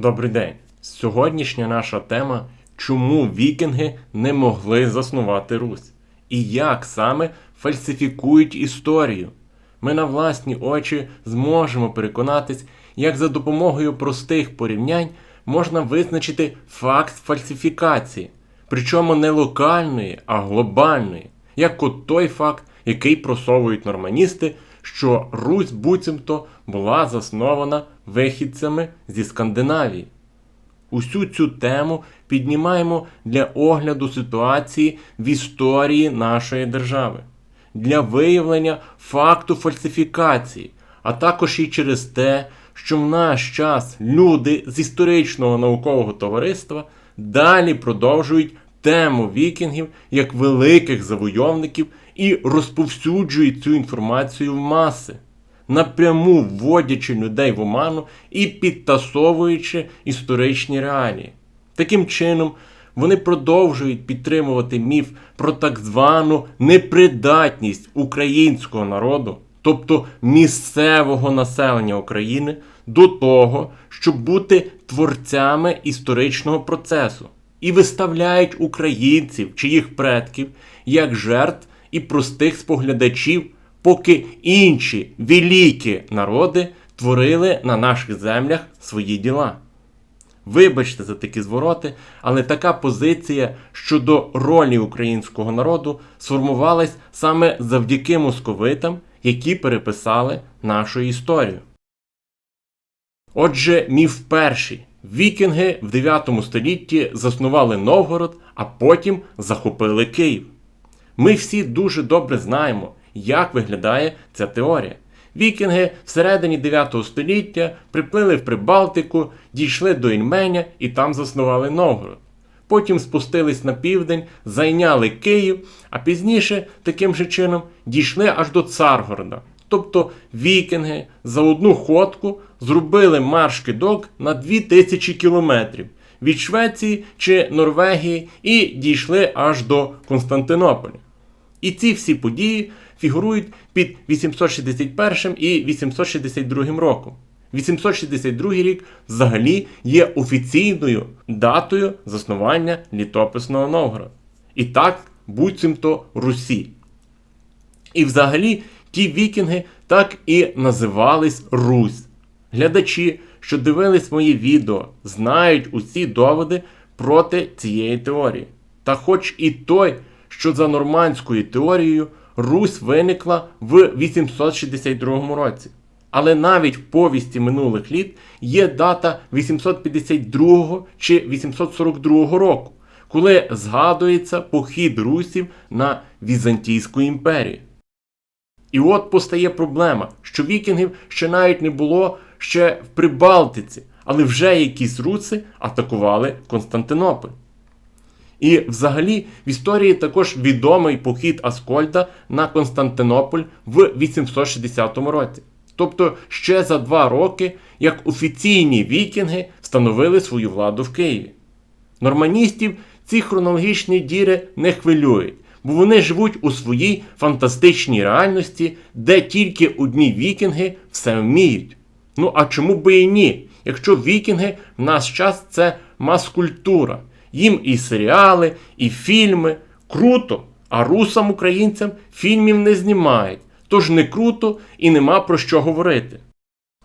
Добрий день! Сьогоднішня наша тема чому вікінги не могли заснувати Русь і як саме фальсифікують історію. Ми на власні очі зможемо переконатись, як за допомогою простих порівнянь можна визначити факт фальсифікації, причому не локальної, а глобальної, як от той факт, який просовують норманісти, що Русь буцімто була заснована вихідцями зі Скандинавії. Усю цю тему піднімаємо для огляду ситуації в історії нашої держави, для виявлення факту фальсифікації, а також і через те, що в наш час люди з історичного наукового товариства далі продовжують тему вікінгів як великих завойовників і розповсюджують цю інформацію в маси напряму вводячи людей в оману і підтасовуючи історичні реалії. Таким чином, вони продовжують підтримувати міф про так звану непридатність українського народу, тобто місцевого населення України, до того, щоб бути творцями історичного процесу, і виставляють українців чи їх предків як жертв і простих споглядачів поки інші великі народи творили на наших землях свої діла. Вибачте за такі звороти, але така позиція щодо ролі українського народу сформувалась саме завдяки московитам, які переписали нашу історію. Отже, міф перший. Вікінги в 9 столітті заснували Новгород, а потім захопили Київ. Ми всі дуже добре знаємо, як виглядає ця теорія. Вікінги всередині 9 століття приплили в Прибалтику, дійшли до Інменя і там заснували Новгород. Потім спустились на південь, зайняли Київ, а пізніше таким же чином дійшли аж до Царгорода. Тобто вікінги за одну ходку зробили марш кидок на 2000 кілометрів від Швеції чи Норвегії і дійшли аж до Константинополя. І ці всі події фігурують під 861 і 862 роком. 862 рік взагалі є офіційною датою заснування літописного Новгорода. І так, буцімто Русі. І взагалі ті вікінги так і називались Русь. Глядачі, що дивились мої відео, знають усі доводи проти цієї теорії. Та хоч і той, що за нормандською теорією Русь виникла в 862 році. Але навіть в повісті минулих літ є дата 852 чи 842 року, коли згадується похід русів на Візантійську імперію. І от постає проблема, що вікінгів ще навіть не було ще в Прибалтиці, але вже якісь руси атакували Константинополь. І взагалі в історії також відомий похід Аскольда на Константинополь в 860 році. Тобто ще за два роки, як офіційні вікінги встановили свою владу в Києві. Норманістів ці хронологічні діри не хвилюють, бо вони живуть у своїй фантастичній реальності, де тільки одні вікінги все вміють. Ну а чому би і ні? Якщо вікінги в наш час це мас-культура. Їм і серіали, і фільми. Круто. А русам українцям фільмів не знімають. Тож не круто і нема про що говорити.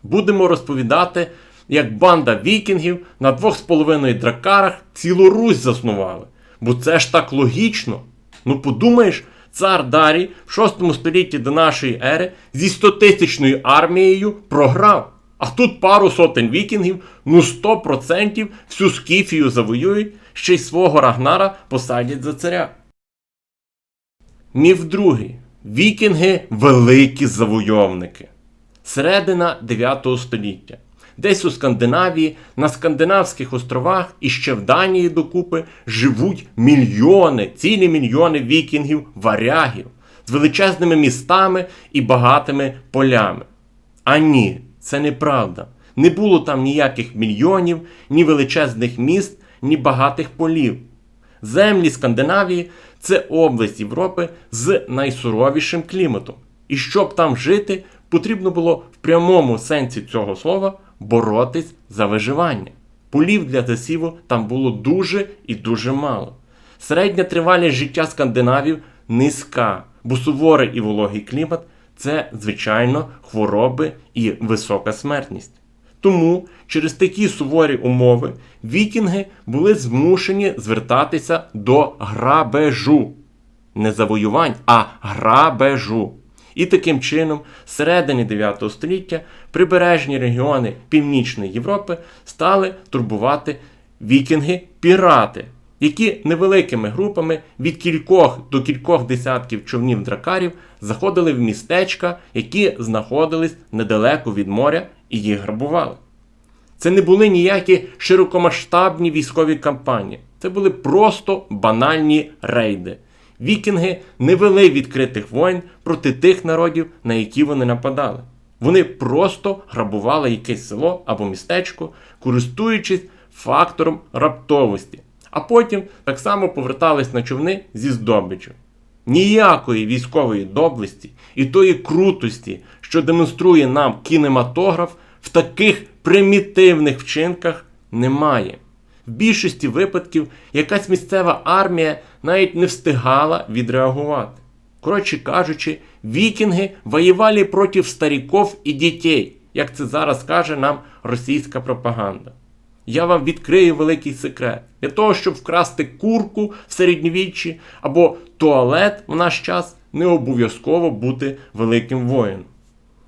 Будемо розповідати, як банда вікінгів на двох з половиною дракарах цілу Русь заснували. Бо це ж так логічно. Ну подумаєш, цар Дарій в 6 столітті до нашої ери зі 100-тисячною армією програв. А тут пару сотень вікінгів, ну 100% всю скіфію завоюють, ще й свого Рагнара посадять за царя. Міф другий. Вікінги великі завойовники. Середина 9 століття. Десь у Скандинавії, на Скандинавських островах і ще в Данії докупи живуть мільйони, цілі мільйони вікінгів, варягів з величезними містами і багатими полями. А ні, це неправда. Не було там ніяких мільйонів, ні величезних міст, ні багатих полів. Землі Скандинавії це область Європи з найсуровішим кліматом. І щоб там жити, потрібно було в прямому сенсі цього слова боротись за виживання. полів для засіву там було дуже і дуже мало. Середня тривалість життя скандинавів низька, бо суворий і вологий клімат це, звичайно, хвороби і висока смертність. Тому через такі суворі умови вікінги були змушені звертатися до грабежу. Не завоювань, а грабежу. І таким чином, з середини 9 століття прибережні регіони Північної Європи стали турбувати вікінги-пірати, які невеликими групами від кількох до кількох десятків човнів дракарів заходили в містечка, які знаходились недалеко від моря, і їх грабували. Це не були ніякі широкомасштабні військові кампанії. Це були просто банальні рейди. Вікінги не вели відкритих воєн проти тих народів, на які вони нападали. Вони просто грабували якесь село або містечко, користуючись фактором раптовості, а потім так само повертались на човни зі здобичю. Ніякої військової доблесті і тої крутості, що демонструє нам кінематограф, в таких примітивних вчинках немає. В більшості випадків якась місцева армія навіть не встигала відреагувати. Коротше кажучи, вікінги воювали проти старіків і дітей, як це зараз каже нам російська пропаганда. Я вам відкрию великий секрет. Для того, щоб вкрасти курку в середньовіччі або туалет в наш час, не обов'язково бути великим воїном.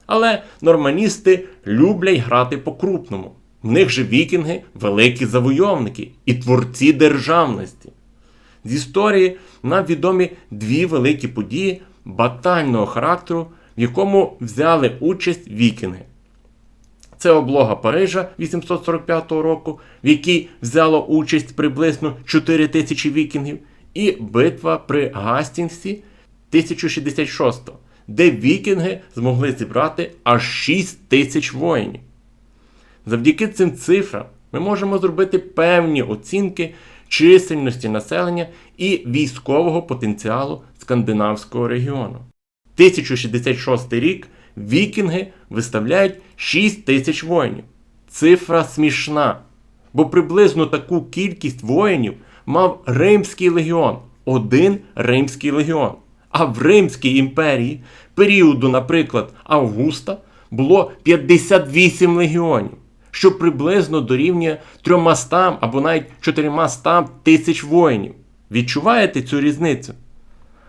Але норманісти люблять грати по-крупному. В них же вікінги великі завойовники і творці державності. З історії нам відомі дві великі події батального характеру, в якому взяли участь вікінги. Це облога Парижа 845 року, в якій взяло участь приблизно 4 тисячі вікінгів, і битва при Гастінгсі 1066, де вікінги змогли зібрати аж 6 тисяч воїнів. Завдяки цим цифрам ми можемо зробити певні оцінки чисельності населення і військового потенціалу скандинавського регіону. 1066 рік вікінги виставляють 6 тисяч воїнів. Цифра смішна, бо приблизно таку кількість воїнів мав Римський легіон, один Римський легіон. А в Римській імперії періоду, наприклад, Августа було 58 легіонів, що приблизно дорівнює 300 або навіть 400 тисяч воїнів. Відчуваєте цю різницю?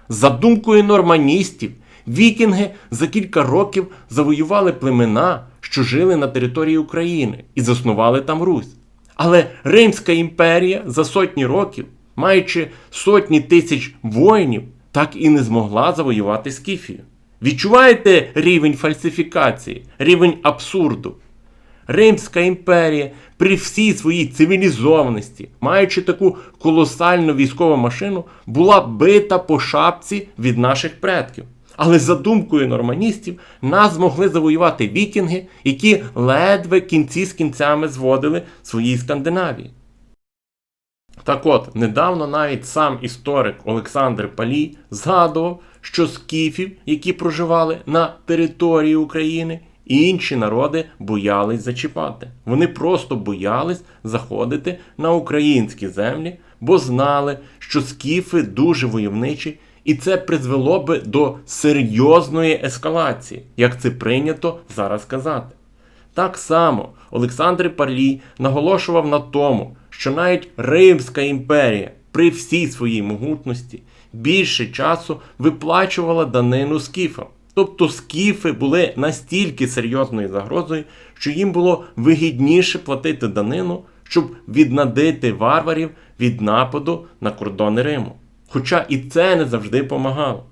За думкою норманістів, вікінги за кілька років завоювали племена, що жили на території України і заснували там Русь. Але Римська імперія за сотні років, маючи сотні тисяч воїнів, так і не змогла завоювати Скіфію. Відчуваєте рівень фальсифікації, рівень абсурду? Римська імперія при всій своїй цивілізованості, маючи таку колосальну військову машину, була бита по шапці від наших предків. Але за думкою норманістів, нас змогли завоювати вікінги, які ледве кінці з кінцями зводили своїй Скандинавії. Так от, недавно навіть сам історик Олександр Палій згадував, що скіфів, які проживали на території України, інші народи боялись зачіпати. Вони просто боялись заходити на українські землі, бо знали, що скіфи дуже войовничі, і це призвело би до серйозної ескалації, як це прийнято зараз казати. Так само Олександр Парлій наголошував на тому, що навіть Римська імперія при всій своїй могутності більше часу виплачувала данину скіфам. Тобто скіфи були настільки серйозною загрозою, що їм було вигідніше платити данину, щоб віднадити варварів від нападу на кордони Риму. Хоча і це не завжди помагало.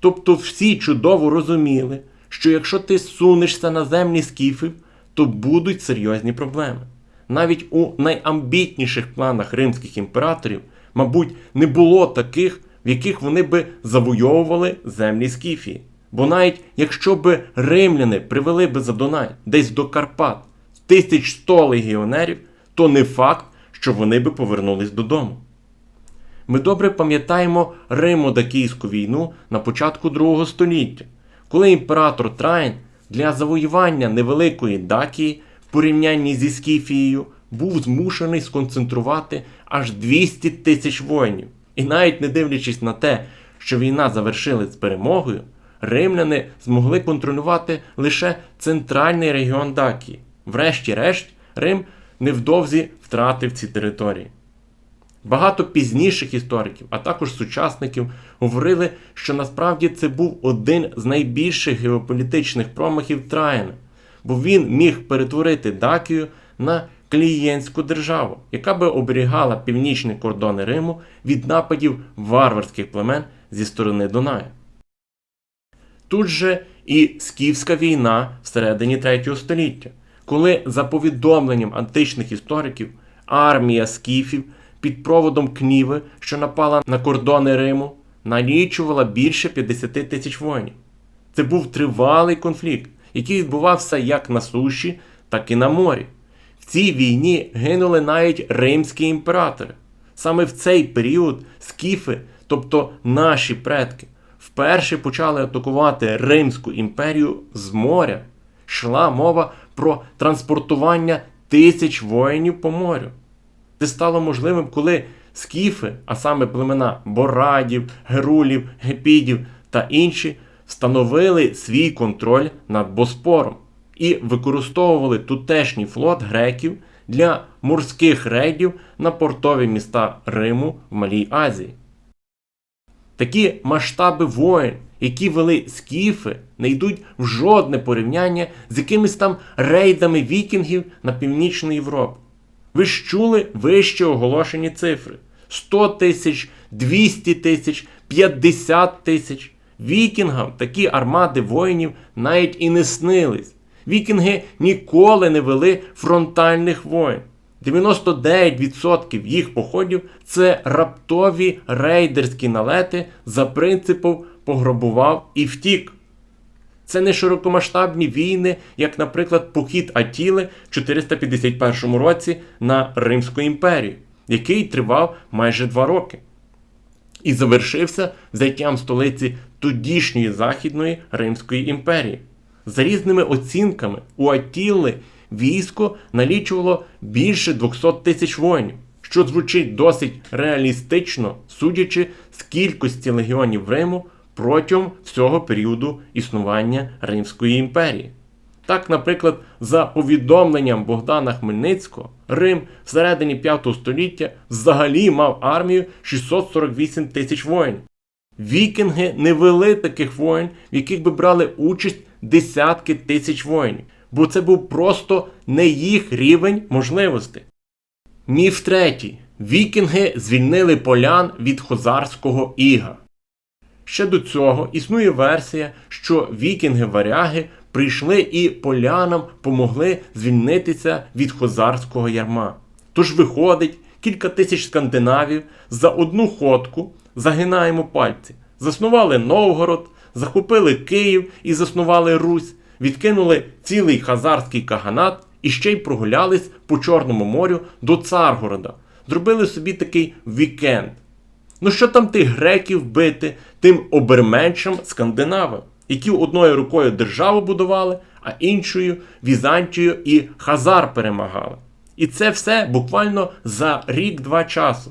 Тобто всі чудово розуміли, що якщо ти сунешся на землі скіфів, то будуть серйозні проблеми. Навіть у найамбітніших планах римських імператорів, мабуть, не було таких, в яких вони би завойовували землі Скіфії. Бо навіть якщо би римляни привели би за Дунай десь до Карпат 1100 легіонерів, то не факт, що вони би повернулись додому. Ми добре пам'ятаємо Римо-Дакійську війну на початку Другого століття, коли імператор Траїн для завоювання невеликої Дакії в порівнянні зі Скіфією був змушений сконцентрувати аж 200 тисяч воїнів. І навіть не дивлячись на те, що війна завершилась з перемогою, римляни змогли контролювати лише центральний регіон Дакії. Врешті-решт, Рим невдовзі втратив ці території. Багато пізніших істориків, а також сучасників, говорили, що насправді це був один з найбільших геополітичних промахів Траїна, бо він міг перетворити Дакію на клієнтську державу, яка би оберігала північні кордони Риму від нападів варварських племен зі сторони Дунаю. Тут же і скіфська війна всередині 3 століття, коли, за повідомленням античних істориків, армія скіфів під проводом Кніви, що напала на кордони Риму, налічувала більше 50 тисяч воїнів. Це був тривалий конфлікт, який відбувався як на суші, так і на морі. В цій війні гинули навіть римські імператори. Саме в цей період скіфи, тобто наші предки, вперше почали атакувати Римську імперію з моря. Йшла мова про транспортування тисяч воїнів по морю. Це стало можливим, коли скіфи, а саме племена Борадів, Герулів, Гепідів та інші, встановили свій контроль над Боспором і використовували тутешній флот греків для морських рейдів на портові міста Риму в Малій Азії. Такі масштаби воєн, які вели скіфи, не йдуть в жодне порівняння з якимись там рейдами вікінгів на північну Європу. Ви ж чули вище оголошені цифри: 100 тисяч, 200 тисяч, 50 тисяч. Вікінгам такі армади воїнів навіть і не снились. Вікінги ніколи не вели фронтальних воїн. 99% їх походів це раптові рейдерські налети за принципом пограбував і втік. Це не широкомасштабні війни, як, наприклад, похід Атіли в 451 році на Римську імперію, який тривав майже два роки. І завершився взяттям столиці тодішньої Західної Римської імперії. За різними оцінками, у Атіли військо налічувало більше 200 тисяч воїнів, що звучить досить реалістично, судячи з кількості легіонів Риму протягом всього періоду існування Римської імперії. Так, наприклад, за повідомленням Богдана Хмельницького, Рим всередині 5 століття взагалі мав армію 648 тисяч воїнів. Вікінги не вели таких воїн, в яких би брали участь десятки тисяч воїнів, бо це був просто не їх рівень можливостей. Міф третій. Вікінги звільнили полян від хозарського іга. Ще до цього існує версія, що вікінги-варяги прийшли і полянам помогли звільнитися від хозарського ярма. Тож виходить, кілька тисяч скандинавів за одну ходку загинаємо пальці, заснували Новгород, захопили Київ і заснували Русь, відкинули цілий хазарський каганат і ще й прогулялись по Чорному морю до Царгорода. Зробили собі такий вікенд. Ну що там тих греків бити, тим оберменшим скандинавам, які одною рукою державу будували, а іншою Візантію і Хазар перемагали. І це все буквально за рік-два часу.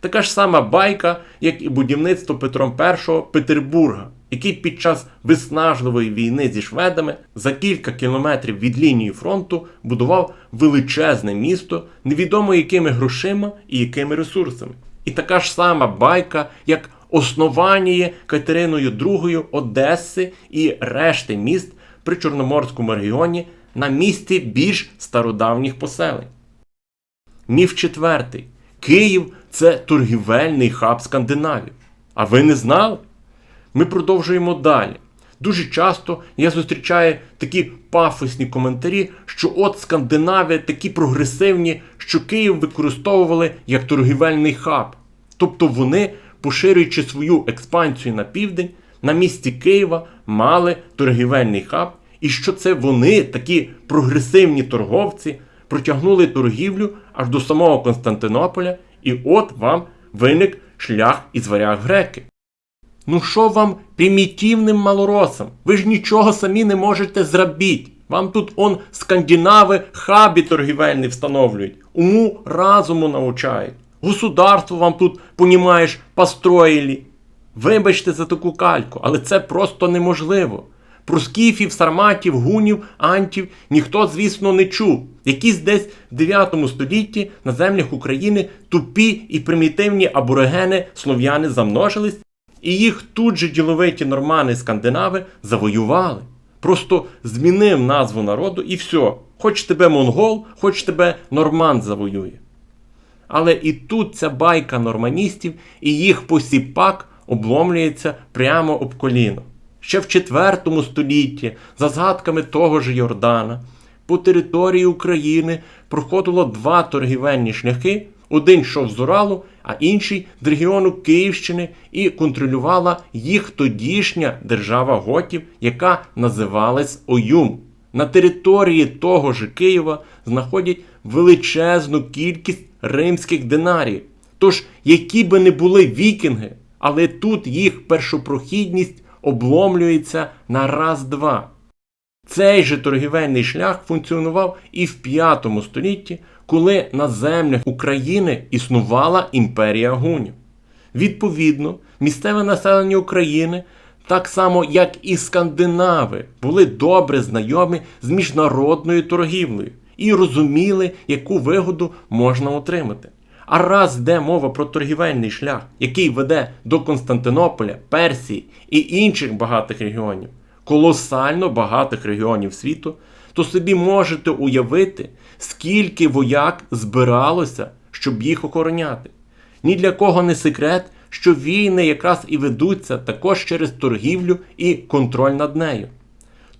Така ж сама байка, як і будівництво Петром І Петербурга, який під час виснажливої війни зі шведами за кілька кілометрів від лінії фронту будував величезне місто, невідомо якими грошима і якими ресурсами. І така ж сама байка, як основання Катериною II Одеси і решти міст при Чорноморському регіоні на місці більш стародавніх поселень. Міф четвертий. Київ це торгівельний хаб Скандинавів. А ви не знали? Ми продовжуємо далі. Дуже часто я зустрічаю такі пафосні коментарі, що от Скандинавія такі прогресивні, що Київ використовували як торгівельний хаб. Тобто вони, поширюючи свою експансію на південь, на місці Києва мали торгівельний хаб, і що це вони, такі прогресивні торговці, протягнули торгівлю аж до самого Константинополя, і от вам виник шлях із варяг греки. Ну що вам примітивним малоросам? Ви ж нічого самі не можете зробити. Вам тут он скандинави хабі торгівельні встановлюють, уму разуму навчають. Государство вам тут, понімаєш, построїли. Вибачте за таку кальку, але це просто неможливо. Про скіфів, сарматів, гунів, антів ніхто, звісно, не чув. Якісь десь в 9 столітті на землях України тупі і примітивні аборигени слов'яни замножились, і їх тут же діловиті нормани скандинави завоювали. Просто змінив назву народу і все. Хоч тебе монгол, хоч тебе норман завоює. Але і тут ця байка норманістів і їх посіпак обломлюється прямо об коліно. Ще в 4 столітті, за згадками того ж Йордана, по території України проходило два торгівельні шляхи. Один йшов з Уралу, а інший з регіону Київщини і контролювала їх тодішня держава готів, яка називалась Оюм. На території того ж Києва знаходять величезну кількість римських динарів. Тож, які би не були вікінги, але тут їх першопрохідність обломлюється на раз-два. Цей же торгівельний шлях функціонував і в 5 столітті, коли на землях України існувала імперія гунів. Відповідно, місцеве населення України, так само як і скандинави, були добре знайомі з міжнародною торгівлею і розуміли, яку вигоду можна отримати. А раз йде мова про торгівельний шлях, який веде до Константинополя, Персії і інших багатих регіонів, колосально багатих регіонів світу, то собі можете уявити, скільки вояк збиралося, щоб їх охороняти. Ні для кого не секрет, що війни якраз і ведуться також через торгівлю і контроль над нею.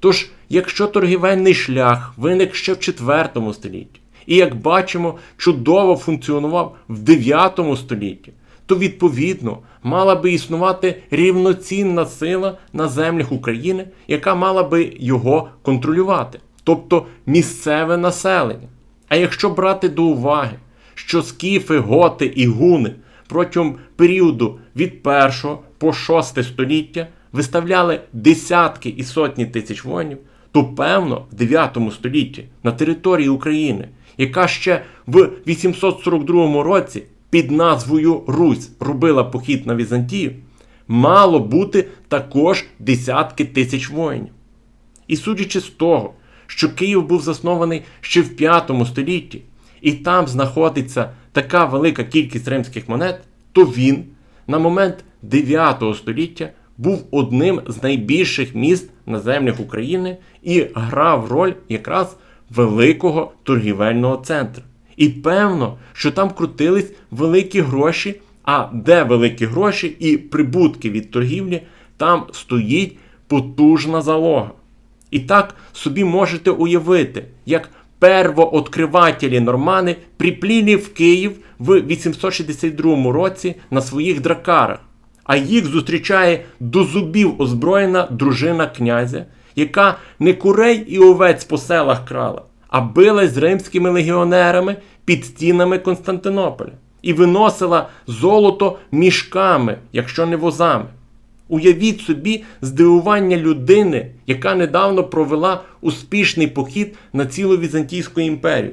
Тож, якщо торгівельний шлях виник ще в 4 столітті, і, як бачимо, чудово функціонував в 9 столітті, то відповідно мала би існувати рівноцінна сила на землях України, яка мала би його контролювати, тобто місцеве населення. А якщо брати до уваги, що скіфи, готи і гуни протягом періоду від 1 по 6 століття виставляли десятки і сотні тисяч воїнів, то певно в 9 столітті на території України, яка ще в 842 році під назвою Русь робила похід на Візантію, мало бути також десятки тисяч воїнів. І судячи з того, що Київ був заснований ще в 5 столітті, і там знаходиться така велика кількість римських монет, то він на момент 9 століття був одним з найбільших міст на землях України і грав роль якраз великого торгівельного центру. І певно, що там крутились великі гроші, а де великі гроші і прибутки від торгівлі, там стоїть потужна залога. І так собі можете уявити, як первооткривателі нормани припліли в Київ в 862 році на своїх дракарах, а їх зустрічає до зубів озброєна дружина князя, яка не курей і овець по селах крала, а билась з римськими легіонерами під стінами Константинополя і виносила золото мішками, якщо не возами. Уявіть собі здивування людини, яка недавно провела успішний похід на цілу Візантійську імперію,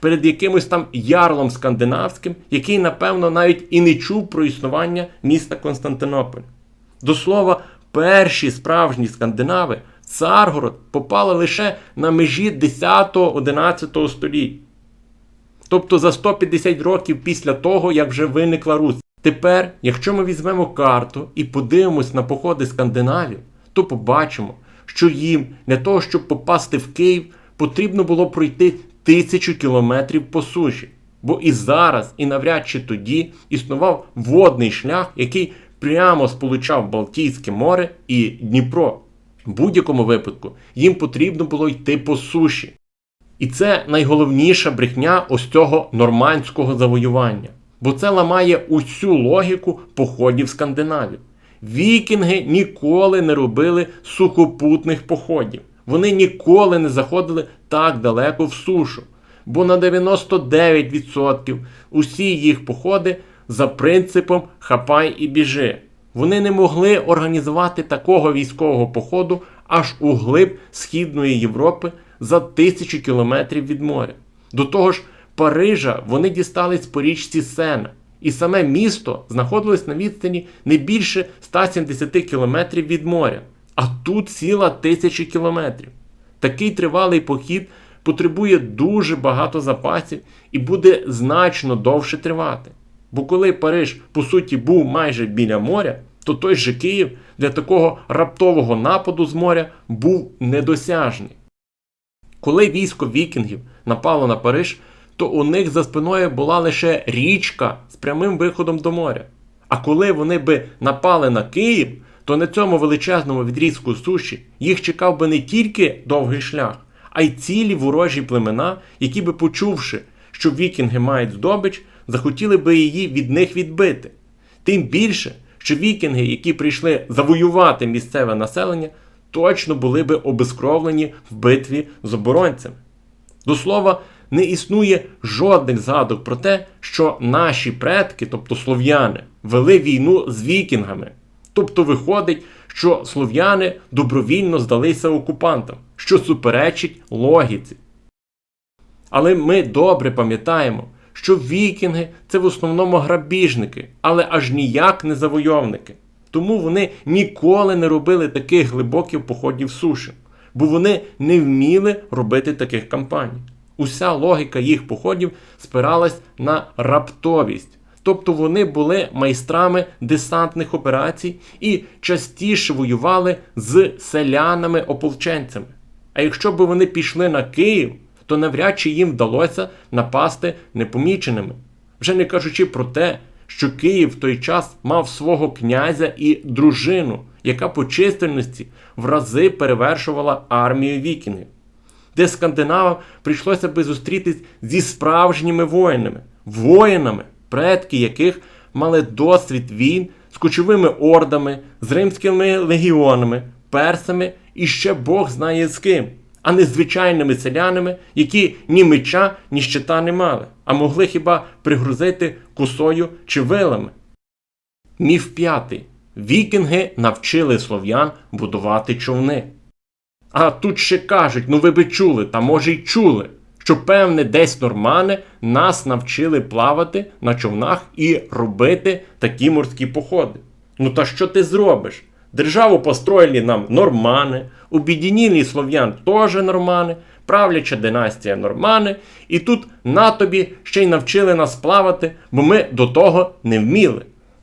перед якимось там ярлом скандинавським, який, напевно, навіть і не чув про існування міста Константинополь. До слова, перші справжні скандинави Царгород попали лише на межі 10-11 століть. Тобто за 150 років після того, як вже виникла Русь. Тепер, якщо ми візьмемо карту і подивимось на походи скандинавів, то побачимо, що їм для того, щоб попасти в Київ, потрібно було пройти тисячу кілометрів по суші. Бо і зараз, і навряд чи тоді існував водний шлях, який прямо сполучав Балтійське море і Дніпро. В будь-якому випадку їм потрібно було йти по суші. І це найголовніша брехня ось цього нормандського завоювання. Бо це ламає усю логіку походів скандинавів. Вікінги ніколи не робили сухопутних походів. Вони ніколи не заходили так далеко в сушу. Бо на 99% усі їх походи за принципом хапай і біжи. Вони не могли організувати такого військового походу аж у глиб Східної Європи за тисячу кілометрів від моря. До того ж, Парижа вони дістались по річці Сена, і саме місто знаходилось на відстані не більше 170 кілометрів від моря, а тут ціла тисяча кілометрів. Такий тривалий похід потребує дуже багато запасів і буде значно довше тривати. Бо коли Париж, по суті, був майже біля моря, то той же Київ для такого раптового нападу з моря був недосяжний. Коли військо вікінгів напало на Париж, то у них за спиною була лише річка з прямим виходом до моря. А коли вони би напали на Київ, то на цьому величезному відрізку суші їх чекав би не тільки довгий шлях, а й цілі ворожі племена, які би, почувши, що вікінги мають здобич, захотіли би її від них відбити. Тим більше, що вікінги, які прийшли завоювати місцеве населення, точно були би обезкровлені в битві з оборонцями. До слова, не існує жодних згадок про те, що наші предки, тобто слов'яни, вели війну з вікінгами. Тобто виходить, що слов'яни добровільно здалися окупантам, що суперечить логіці. Але ми добре пам'ятаємо, що вікінги це в основному грабіжники, але аж ніяк не завойовники. Тому вони ніколи не робили таких глибоких походів суші, бо вони не вміли робити таких кампаній. Уся логіка їх походів спиралась на раптовість. Тобто вони були майстрами десантних операцій і частіше воювали з селянами-ополченцями. А якщо б вони пішли на Київ, то навряд чи їм вдалося напасти непоміченими. Вже не кажучи про те, що Київ в той час мав свого князя і дружину, яка по чисельності в рази перевершувала армію вікінгів, де скандинавам прийшлося би зустрітись зі справжніми воїнами, воїнами, предки яких мали досвід війн з кочовими ордами, з римськими легіонами, персами і ще Бог знає з ким, а не звичайними селянами, які ні меча, ні щита не мали, а могли хіба пригрузити косою чи вилами. Міф п'ятий. Вікінги навчили слов'ян будувати човни. А тут ще кажуть, ну ви би чули, та може й чули, що певне десь нормани нас навчили плавати на човнах і робити такі морські походи. Ну та що ти зробиш? Державу построїли нам нормани, обідінілі слов'ян теж нормани, правляча династія нормани, і тут на тобі ще й навчили нас плавати, бо ми до того не вміли.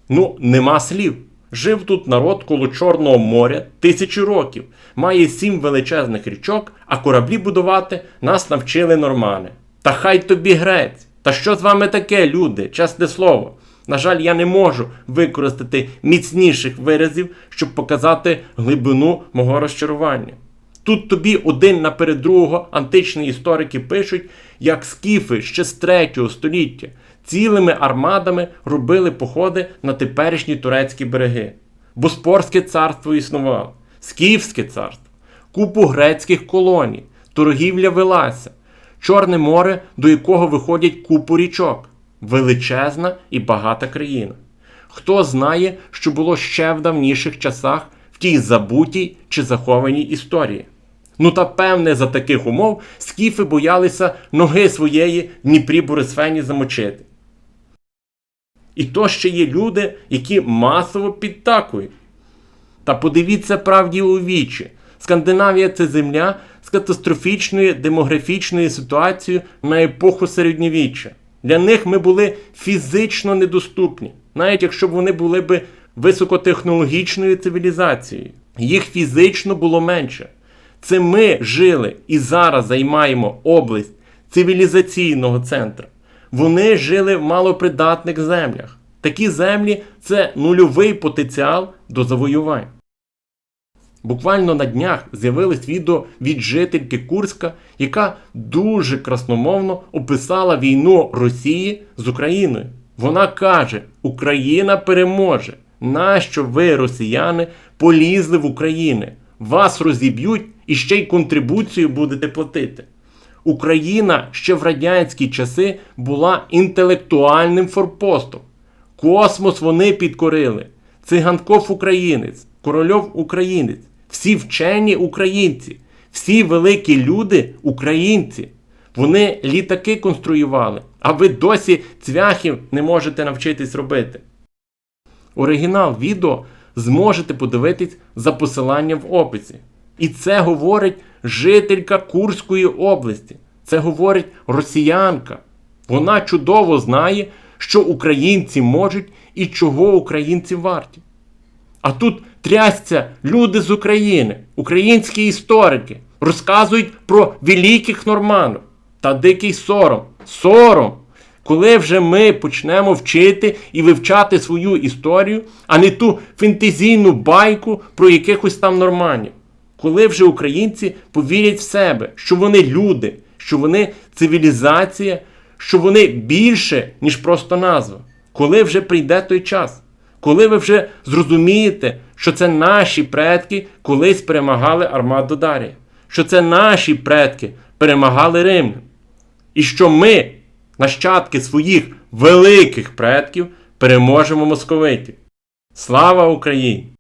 Ну, нема слів. Жив тут народ коло Чорного моря тисячі років, має сім величезних річок, а кораблі будувати нас навчили нормани. Та хай тобі грець! Та що з вами таке, люди, чесне слово? На жаль, я не можу використати міцніших виразів, щоб показати глибину мого розчарування. Тут тобі один наперед другого античні історики пишуть, як скіфи ще з 3 століття цілими армадами робили походи на теперішні турецькі береги. Боспорське царство існувало, Скіфське царство, купу грецьких колоній, торгівля велася, Чорне море, до якого виходять купу річок, величезна і багата країна. Хто знає, що було ще в давніших часах в тій забутій чи захованій історії. Ну та певне, за таких умов скіфи боялися ноги своєї Дніпрі Борисфені замочити. І то ще є люди, які масово підтакують. Та подивіться правді у вічі. Скандинавія це земля з катастрофічною демографічною ситуацією на епоху середньовіччя. Для них ми були фізично недоступні, навіть якщо б вони були б високотехнологічною цивілізацією. Їх фізично було менше. Це ми жили і зараз займаємо область цивілізаційного центру. Вони жили в малопридатних землях. Такі землі це нульовий потенціал до завоювань. Буквально на днях з'явилось відео від жительки Курська, яка дуже красномовно описала війну Росії з Україною. Вона каже: Україна переможе. Нащо ви, росіяни, полізли в Україну? Вас розіб'ють і ще й контрибуцію будете платити. Україна ще в радянські часи була інтелектуальним форпостом. Космос вони підкорили. Циганков українець, корольов українець, всі вчені українці. Всі великі люди українці. Вони літаки конструювали, а ви досі цвяхів не можете навчитись робити. Оригінал відео зможете подивитись за посиланням в описі. І це говорить жителька Курської області. Це говорить росіянка. Вона чудово знає, що українці можуть і чого українці варті. А тут трясться люди з України, українські історики, розказують про великих норманів. Та дикий сором. Сором! Коли вже ми почнемо вчити і вивчати свою історію, а не ту фентезійну байку про якихось там норманів. Коли вже українці повірять в себе, що вони люди, що вони цивілізація, що вони більше, ніж просто назва. Коли вже прийде той час, коли ви вже зрозумієте, що це наші предки колись перемагали Армаду Дарія, що це наші предки перемагали Римлян, і що ми, нащадки своїх великих предків, переможемо московитів. Слава Україні!